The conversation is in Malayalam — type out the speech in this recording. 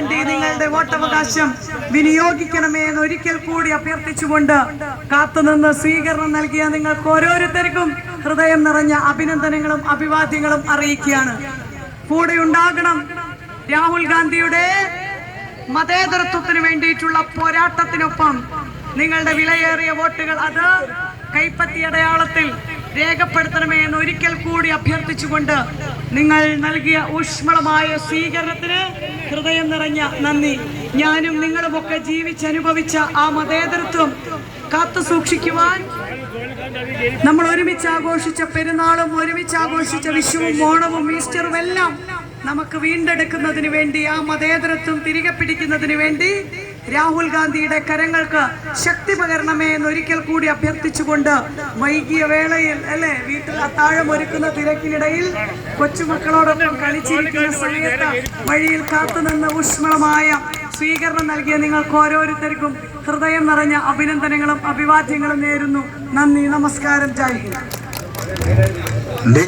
വേണ്ടി നിങ്ങളുടെ വോട്ടവകാശം വിനിയോഗിക്കണമേ എന്ന് ഒരിക്കൽ കൂടി അഭ്യർത്ഥിച്ചുകൊണ്ട് കാത്തുനിന്ന് സ്വീകരണം നൽകിയ നിങ്ങൾക്ക് ഓരോരുത്തർക്കും ഹൃദയം നിറഞ്ഞ അഭിനന്ദനങ്ങളും അഭിവാദ്യങ്ങളും അറിയിക്കുകയാണ്. കൂടെ ഉണ്ടാകണം രാഹുൽ ഗാന്ധിയുടെ മതേതരത്വത്തിന് വേണ്ടിയിട്ടുള്ള പോരാട്ടത്തിനൊപ്പം നിങ്ങളുടെ വിലയേറിയ വോട്ടുകൾ അത് കൈപ്പത്തി അടയാളത്തിൽ രേഖപ്പെടുത്തണമേ എന്ന് ഒരിക്കൽ കൂടി അഭ്യർത്ഥിച്ചുകൊണ്ട് നിങ്ങൾ നൽകിയ ഊഷ്മളമായ സ്വീകരണത്തിന് ഹൃദയം നിറഞ്ഞ നന്ദി. ഞാനും നിങ്ങളുമൊക്കെ ജീവിച്ചനുഭവിച്ച ആ മതേതരത്വം കാത്തു സൂക്ഷിക്കുവാൻ നമ്മൾ ഒരുമിച്ച് ആഘോഷിച്ച പെരുന്നാളും ഒരുമിച്ച് ആഘോഷിച്ച വിഷുവും ഓണവും ഈസ്റ്ററും എല്ലാം നമുക്ക് വീണ്ടെടുക്കുന്നതിന് വേണ്ടി ആ മതേതരത്വം തിരികെ പിടിക്കുന്നതിന് വേണ്ടി രാഹുൽ ഗാന്ധിയുടെ കരങ്ങൾക്ക് ശക്തി പകരണമേ എന്ന് ഒരിക്കൽ കൂടി അഭ്യർത്ഥിച്ചുകൊണ്ട് വൈകിയ വേളയിൽ അല്ലെ? വീട്ടിൽ അത്താഴം ഒരുക്കുന്ന തിരക്കിനിടയിൽ കൊച്ചുമക്കളോടൊപ്പം കളിച്ചിരിക്കുന്ന സമയത്ത് വഴിയിൽ കാത്തുനിന്ന് ഊഷ്മളമായ സ്വീകരണം നൽകിയ നിങ്ങൾക്ക് ഓരോരുത്തർക്കും ഹൃദയം നിറഞ്ഞ അഭിനന്ദനങ്ങളും അഭിവാദ്യങ്ങളും നേരുന്നു. നന്ദി നമസ്കാരം ജയ്